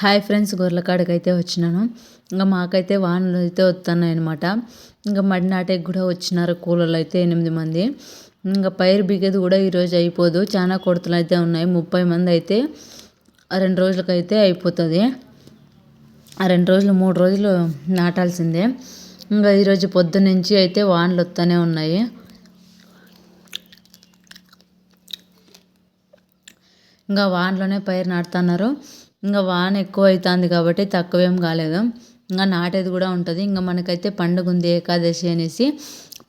Hi friends గొర్రెకాడికి అయితే వచ్చినాను. ఇంకా మాకైతే వానలు అయితే వస్తున్నాయి అనమాట ఇంకా మడి నాటేకి కూడా వచ్చినారు కూలర్లు అయితే ఎనిమిది మంది. ఇంకా పైరు బిగేది కూడా ఈరోజు అయిపోదు. చాలా కొడతలు అయితే ఉన్నాయి. ముప్పై మంది అయితే ఆ రెండు రోజులకైతే అయిపోతుంది. ఆ రెండు రోజులు మూడు రోజులు నాటాల్సిందే. ఇంకా ఈరోజు పొద్దున్నుంచి అయితే వానలు వస్తూనే ఉన్నాయి. ఇంకా వానలోనే పైరు నాటుతున్నారు. ఇంకా వాన ఎక్కువ అవుతుంది కాబట్టి తక్కువేం కాలేదు. ఇంకా నాటేది కూడా ఉంటుంది. ఇంకా మనకైతే పండుగ ఉంది ఏకాదశి అనేసి.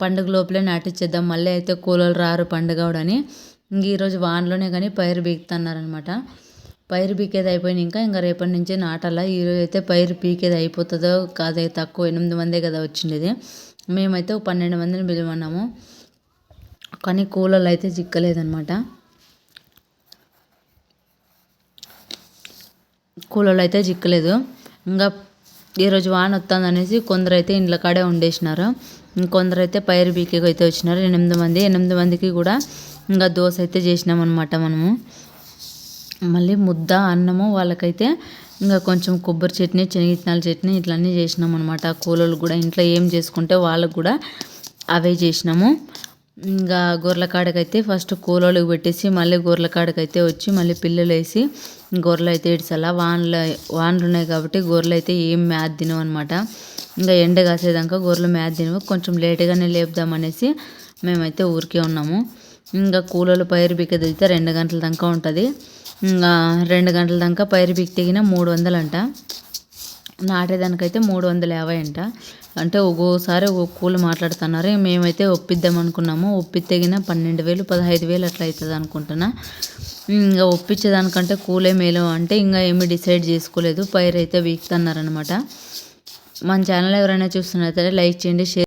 పండుగ లోపలే నాటిచ్చేద్దాం. మళ్ళీ అయితే కూలలు రారు పండుగ అని ఇంక ఈరోజు వానలోనే కానీ పైరు బీకుతున్నారనమాట పైరు పీకేది అయిపోయిన ఇంకా. ఇంకా రేపటి నుంచి నాటాల. ఈరోజు అయితే పైరు పీకేది అయిపోతుందో కాదే తక్కువ ఎనిమిది మందే కదా వచ్చిండేది. మేమైతే పన్నెండు మందిని పిలువన్నాము. కానీ కూలలు అయితే చిక్కలేదనమాట కూలోళ్ళు అయితే చిక్కలేదు ఇంకా ఈరోజు వాన వస్తుంది అనేసి కొందరు అయితే ఇండ్ల కాడే ఉండేసినారు ఇంకొందరు అయితే పైరు బీకేకి అయితే వచ్చినారు. ఎనిమిది మంది ఎనిమిది మందికి కూడా ఇంకా దోశ అయితే చేసినామన్నమాట మనము. మళ్ళీ ముద్ద అన్నము వాళ్ళకైతే ఇంకా కొంచెం కొబ్బరి చట్నీ శనగిత్తనాల చట్నీ ఇట్లన్నీ చేసినాం అనమాట కూలర్లు కూడా ఇంట్లో ఏం చేసుకుంటే వాళ్ళకు కూడా అవే చేసినాము. ఇంకా గొర్రెల కాడకైతే ఫస్ట్ కూలోళ్ళకి పెట్టేసి మళ్ళీ గొర్రెల కాడకైతే వచ్చి మళ్ళీ పిల్లలు వేసి గొర్రెలు అయితే ఇడ్చాల వానలు వానలు ఉన్నాయి కాబట్టి గొర్రెలు అయితే ఏం మ్యాథ్ తినవు అనమాట ఇంకా ఎండ కాసేదాకా గొర్రెలు మ్యాథ్ తినవు. కొంచెం లేటుగానే లేపుదామనేసి మేమైతే ఊరికే ఉన్నాము. ఇంకా కూలోళ్ళు పైరు బిక్కది అయితే రెండు గంటల దాకా ఉంటుంది. ఇంకా రెండు గంటల దాకా పైరు బిక్కి తెగిన మూడు వందలంట. నాటేదానికైతే మూడు వందల యాభై అంట. అంటే ఒక్కోసారి ఒక్కొక్క కూలి మాట్లాడుతున్నారు. మేమైతే ఒప్పిద్దాం అనుకున్నాము. ఒప్పితేగిన పన్నెండు వేలు పదహైదు వేలు అట్లా అవుతుంది అనుకుంటున్నా. ఇంకా ఒప్పించేదానికంటే కూలే మేలు అంటే ఇంకా ఏమీ డిసైడ్ చేసుకోలేదు. పైరు అయితే వీక్తున్నారనమాట మన ఛానల్ ఎవరైనా చూస్తున్నట్లయితే లైక్ చేయండి షేర్